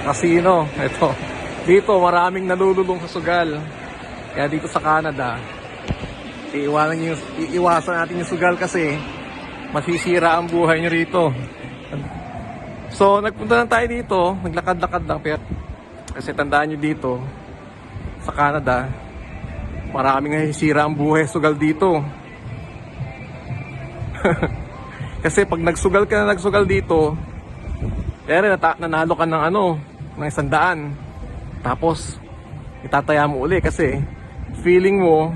Sa casino. Ito. Dito, maraming nalululong sa sugal. Kaya dito sa Canada, iiwanan niyo, iiwasan natin yung sugal kasi masisira ang buhay niyo rito. So, nagpunta lang tayo dito, naglakad-lakad lang pero kasi tandaan niyo dito sa Canada, maraming nasisira ang buhay sugal dito. kasi pag nagsugal ka na nagsugal dito, kaya nanalo ka ng ano, ng isang daan. Tapos, itataya mo uli kasi feeling mo,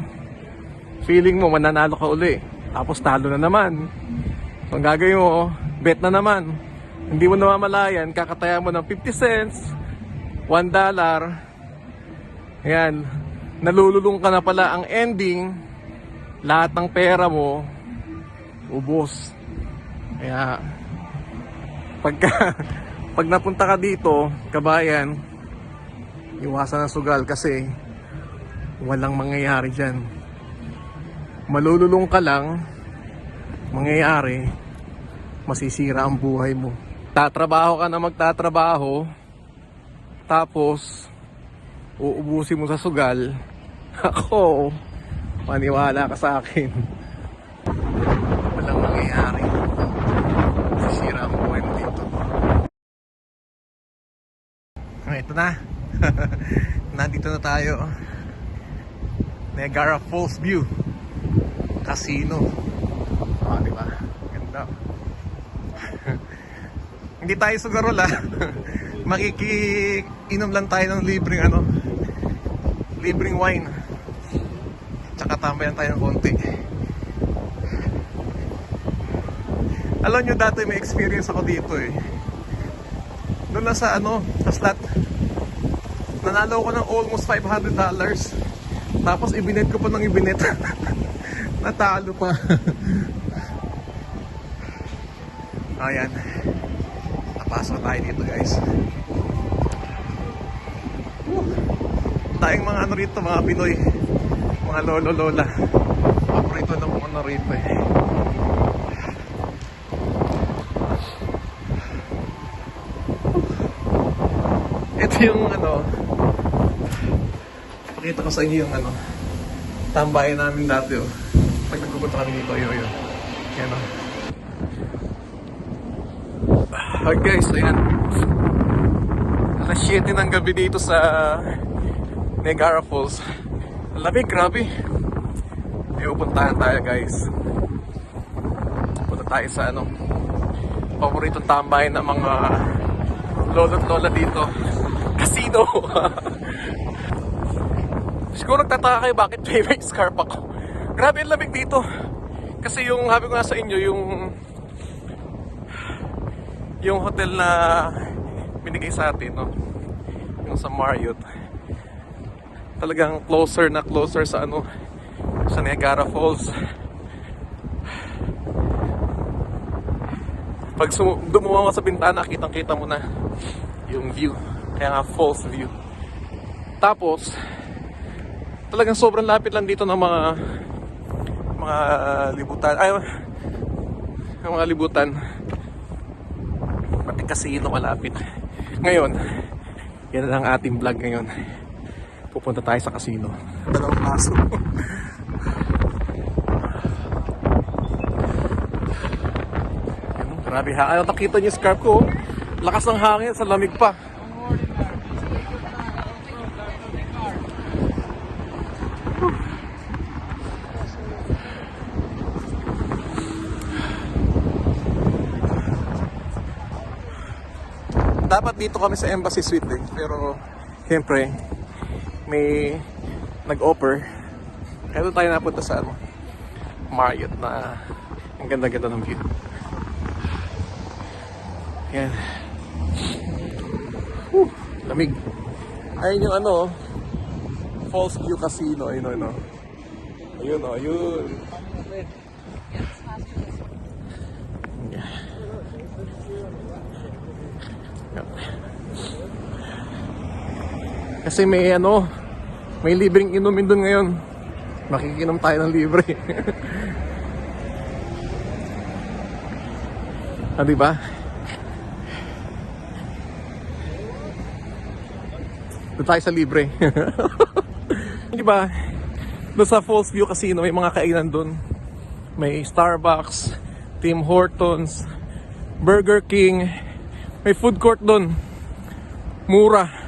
feeling mo mananalo ka uli. Tapos talo na naman. So, ang gagawin mo, bet na naman. Hindi mo namamalayan, kakataya mo ng 50 cents, 1 dollar. Ayan, nalululong ka na pala ang ending, lahat ng pera mo, ubos. Kaya, pagka, pag napunta ka dito, kabayan, iwasan ang sugal kasi walang mangyayari dyan. Malululong ka lang, mangyayari, masisira ang buhay mo. Tatrabaho ka na magtatrabaho, tapos, uubusin mo sa sugal, ako, maniwala ka sa akin. Walang mangyayari. Masisira ang buhay mo dito. Ah, Ito na. Nandito na tayo. Niagara Falls View. Casino. Ah, di ba? Ganda. Hindi tayo sugarol ah. Makikiinom lang tayo ng libreng ano. Libreng wine. Tsaka tambayan tayo ng konti. Alam nyo dati may experience ako dito eh. Doon lang sa ano, sa slot. Nanalo ko ng almost $500. Tapos ibinet ko pa ng ibinet. Natalo pa. Ayan. Napasok tayo dito guys. Woo. Tayong mga ano rito, mga Pinoy. Mga lolo-lola. Paborito ng mga ano rito eh. Ito yung ano, pakita ko sa inyo yung ano, tambayan namin dati oh. Pag nagpupunta kami dito, yun, yun. Yan oh. Okay guys, ayan. Alas 7 ng gabi dito sa Niagara Falls. Lamig, grabe. May pupuntahan tayo guys. Punta tayo sa ano, paboritong tambayan ng mga lolo't lola dito. Casino! Siguro nagtataka kayo bakit may may scarf ako. Grabe ang lamig dito. Kasi yung, habi ko nga sa inyo, yung yung hotel na binigay sa atin, no? Yung sa Marriott. Talagang closer na closer sa ano, sa Niagara Falls. Pag dumuwa ka sa bintana, kitang-kita mo na yung view. Kaya nga false view. Tapos, talagang sobrang lapit lang dito ng mga mga libutan. Ay, yung mga libutan. Pati casino malapit. Ngayon, yan lang ating vlog ngayon. Pupunta tayo sa casino. Dalawang paso. Grabe ha. Ayaw nakita niyo scarf ko. oh. Lakas ng hangin sa lamig pa. Dapat dito kami sa Embassy Suite eh. Pero, siyempre, may nag-offer. Kaya tayo napunta sa ano, Marriott na ang ganda-ganda ng view. Yan. Whew, lamig. Ayun yung ano, Falls View Casino. Ayun, ayun, oh. ayun, oh, ayun. Yeah. Kasi may ano, may libreng inumin doon ngayon. Makikinom tayo ng libre. ah, di ba? Doon tayo sa libre. Di ba? Doon sa Falls View Casino, may mga kainan doon. May Starbucks, Tim Hortons, Burger King. May food court doon. Mura.